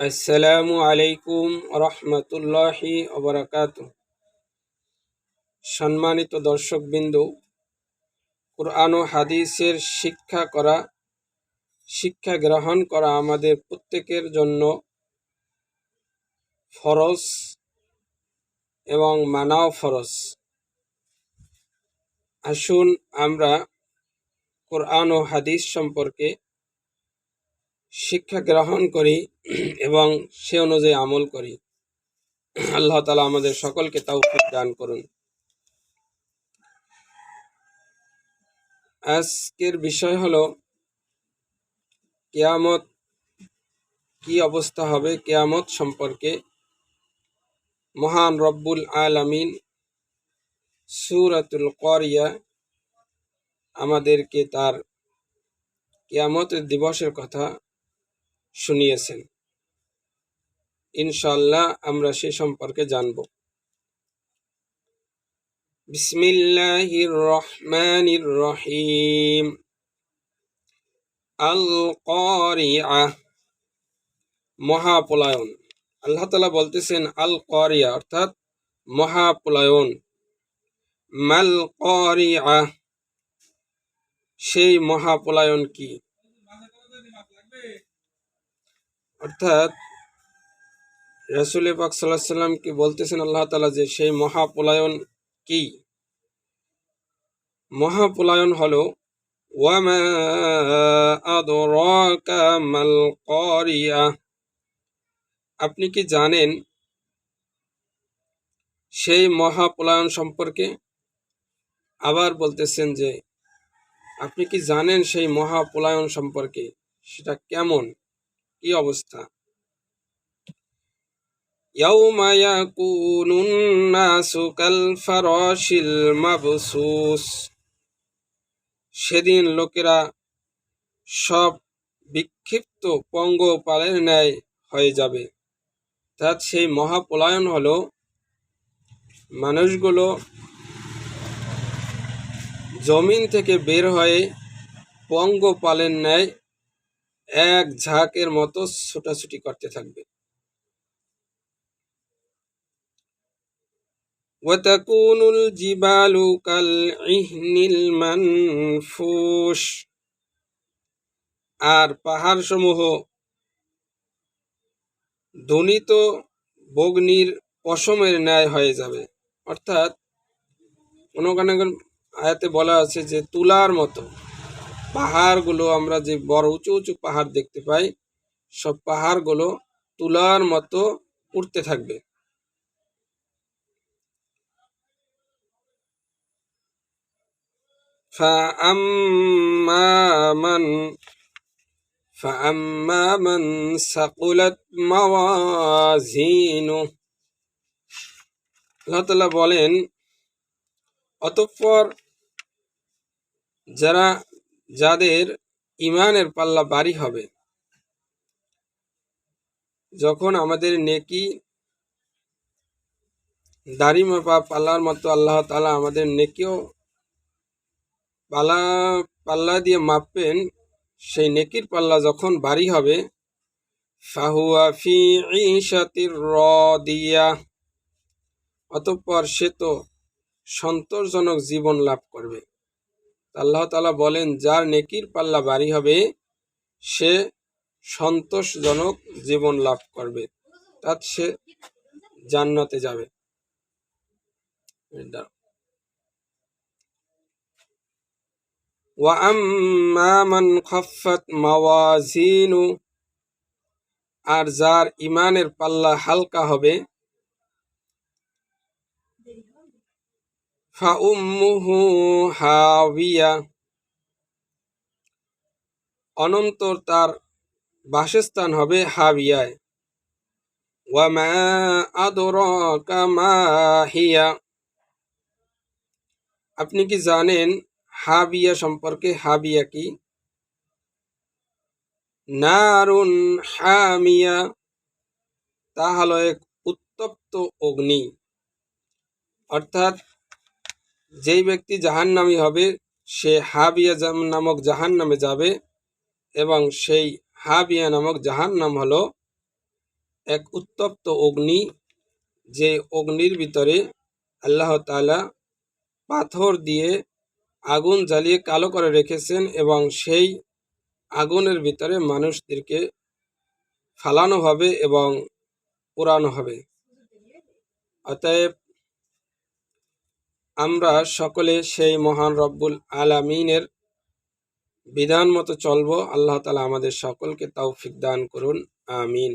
আসসালামু আলাইকুম রহমতুল্লাহি অবরাকাত সম্মানিত দর্শকবিন্দু, কোরআন ও হাদিসের শিক্ষা করা, শিক্ষা গ্রহণ করা আমাদের প্রত্যেকের জন্য ফরজ এবং মানাও ফরজ। আসুন আমরা কোরআন ও হাদিস সম্পর্কে শিক্ষা গ্রহণ করি এবং সে অনুযায়ী আমল করি। আল্লাহ তালা আমাদের সকলকে তৌফিক দান করুন। আজকের বিষয় হলো, কেয়ামত কি অবস্থা হবে কেয়ামত সম্পর্কে মহান রব্বুল আলামিন সুরাতুল করিয়া আমাদেরকে তার কেয়ামতের দিবসের কথা শুনিয়েছেন। ইনশাল্লাহ আমরা সে সম্পর্কে জানব। বিসমিল্লাহির রহমানির রহিম। আল মহাপলায়ন। আল্লাহ তালা বলতেছেন আল করিয়া অর্থাৎ মহাপলায়ন। মাল করিয়া সেই মহাপলায়ন কি? অর্থাৎ পাক সাল্লাহ সাল্লামকে বলতেছেন আল্লাহ তালা যে সেই মহাপলায়ন কি? মহাপলায়ন হলো করিয়া আপনি কি জানেন সেই মহাপলায়ন সম্পর্কে? আবার বলতেছেন যে, আপনি কি জানেন সেই মহাপলায়ন সম্পর্কে? সেটা কেমন? কি অবস্থা يوم يكون الناس كالفراش المبثوث সেদিন লোকেরা সব বিক্ষিপ্ত পঙ্গপালের ন্যায় হয়ে যাবে অর্থাৎ সেই মহাপলায়ন হলো মানুষগুলো জমিন থেকে বের হয়ে পঙ্গপালের ন্যায় এক ঝাঁকের মতো ছোটাছুটি করতে থাকবে وتكون الجبال كالعهن المنفوش আর পাহাড় সমূহ ধ্বনিত বগ্নির পশমের ন্যায় হয়ে যাবে অর্থাৎ কোনো কোনো আয়াতে বলা আছে যে তুলার মতো পাহাড়গুলো আমরা যে বড় উঁচু উঁচু পাহাড় দেখতে পাই সব পাহাড়গুলো তুলার মতো উঠতে থাকবে فأما من فأما من ثقلت موازينه আল্লাহ তালা বলেন অতঃপর যারা যাদের ইমানের পাল্লা বাড়ি হবে। যখন আমাদের নেকি দাড়ি মাপা পাল্লার মতো আল্লাহ তালা আমাদের নেকিও পাল্লা পাল্লা দিয়ে মাপবেন, সেই নেকির পাল্লা যখন বাড়ি হবে, ফাহুয়া ফি ঈশাতির রদিয়া, অতঃপর সে তো সন্তোষজনক জীবন লাভ করবে। আল্লাহ তালা বলেন, যার নেকির পাল্লা বাড়ি হবে, সে সন্তোষজনক জীবন লাভ করবে। তা সে জান্নাতে যাবে। খফত আর যার ইমানের পাল্লা হালকা হবে ফাউম্মুহু হাবিয়া অনন্তর তার বাসস্থান হবে হাবিয়ায়। ওয়ামা আদরাকা মা হিয়া। আপনি কি জানেন হাবিয়া সম্পর্কে হাবিয়া কি? নারুন হামিয়া। তা হলো এক উত্তপ্ত অগ্নি। অর্থাৎ যেই ব্যক্তি জাহান্নামী হবে, সে হাবিয়া নামক জাহান নামে যাবে এবং সেই হাবিয়া নামক জাহান নাম হলো এক উত্তপ্ত অগ্নি, যে অগ্নির ভিতরে আল্লাহ তাআলা পাথর দিয়ে আগুন জ্বালিয়ে কালো করে রেখেছেন এবং সেই আগুনের ভিতরে মানুষদেরকে ফালানো হবে এবং পোড়ানো হবে। অতএব আমরা সকলে সেই মহান রব্বুল আলামিনের বিধান মতো চলব। আল্লাহ তালা আমাদের সকলকে তৌফিক দান করুন। আমিন।